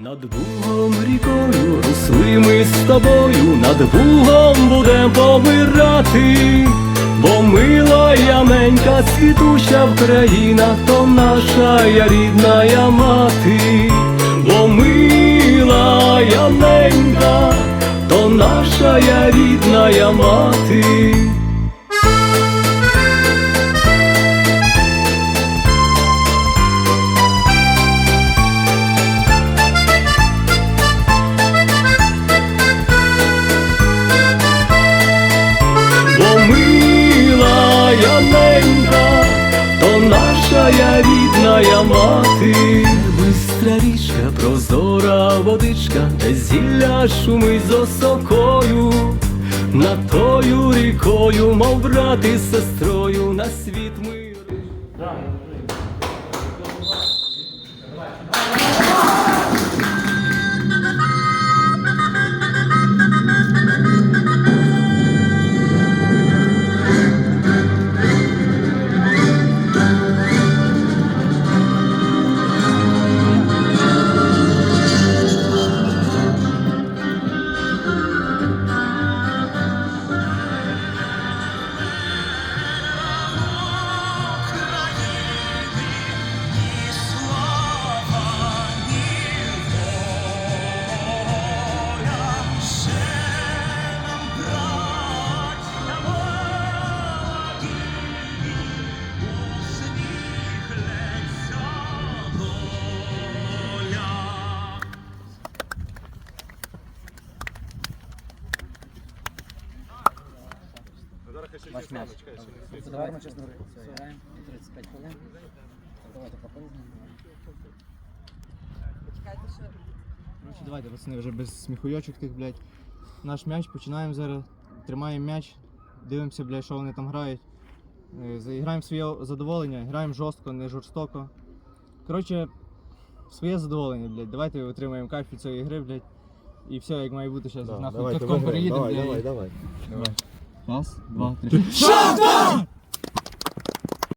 Над Бугом рікою росли ми з тобою, над Бугом будем помирати, бо мила яменька світуща Україна, то наша рідна мати, наша рідная рідна я мати. Бистра річка, прозора водичка, де зілля шумить з осокою, над тою рікою, мов брат із сестрою, на світ мир. Гарно, чесно говоря. Все, граємо. 35 хвилин. Давайте походимо. Короче, давайте, пацани, вже без сміхуйочок тих, блядь. Наш м'яч, починаємо зараз. Тримаємо м'яч, дивимося, блядь, що вони там грають. Е, Граємо своє задоволення, граємо жорстко, не жорстоко. Коротше, своє задоволення, блядь. Давайте отримаємо кайф від цієї гри, блядь. І все, як має бути зараз. нахуй катком переїдемо, блядь. давай. Давай. Raz, dwa, trzy. Szatan!